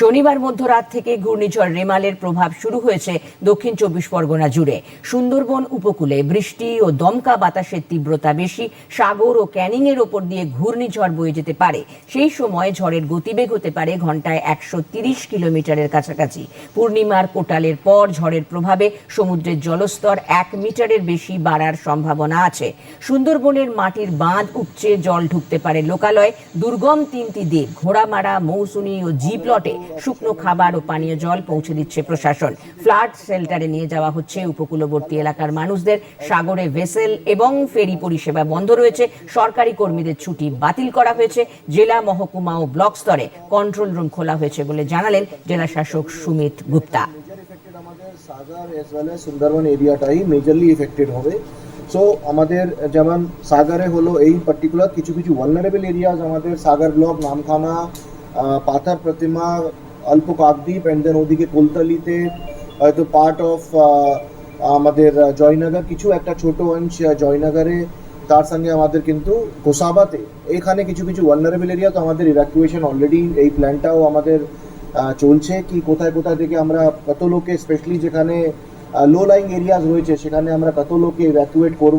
শনিবার মধ্যরাত থেকে ঘূর্ণিঝড় রেমালের প্রভাব শুরু হয়েছে দক্ষিণ চব্বিশ পরগনা জুড়ে। সুন্দরবন উপকূলে বৃষ্টি ও দমকা বাতাসের তীব্রতা বেশি, সাগর ও ক্যানিং এর ওপর দিয়ে ঘূর্ণিঝড় বয়ে যেতে পারে। সেই সময় ঝড়ের গতিবেগ হতে পারে ঘন্টায় একশো তিরিশ কিলোমিটারের কাছাকাছি। পূর্ণিমার কোটালের পর ঝড়ের প্রভাবে সমুদ্রের জলস্তর এক মিটারের বেশি বাড়ার সম্ভাবনা আছে। সুন্দরবনের মাটির বাঁধ উপচে জল ঢুকতে পারে লোকালয়। দুর্গম তিনটি দিক ঘোড়ামারা, মৌসুমী ও জি প্লটে শুকনো খাবার ও পানীয় জল পৌঁছে দিচ্ছে প্রশাসন। ফ্লাড শেল্টারে নিয়ে যাওয়া হচ্ছে উপকূলবর্তী এলাকার মানুষদের। সাগরে ভেসেল এবং ফেরি পরিষেবা বন্ধ রয়েছে। সরকারি কর্মীদের ছুটি বাতিল করা হয়েছে। জেলা মহকুমা ও ব্লক স্তরে কন্ট্রোল রুম খোলা হয়েছে বলে জানালেন জেলা শাসক সুমিত গুপ্তা। সুন্দরবন এরিয়াটাই মেজরলি এফেক্টেড হবে সো আমাদের যেমন সাগরে হলো এই পার্টিকুলার কিছু কিছু ভালনারেবল এরিয়াজ আমাদের সাগর ব্লক, নামখানা পাথর প্রতিমা অল্প কাকদ্বীপ অ্যান্ড দেন ওদিকে কোলতালিতে হয়তো পার্ট অফ আমাদের জয়নগর, কিছু একটা ছোট অংশ জয়নগরে, তার সঙ্গে আমাদের কিন্তু গোসাবাতে এখানে কিছু কিছু ভালনারেবল এরিয়া তো আমাদের ইভ্যাকুয়েশন অলরেডি এই প্ল্যানটাও আমাদের চলছে, কি কোথায় কোথায় থেকে আমরা কত লোকে স্পেশালি যেখানে লো লাইং এরিয়াজ রয়েছে, সেখানে আমরা কত লোককে ইভ্যাকুয়েট করব।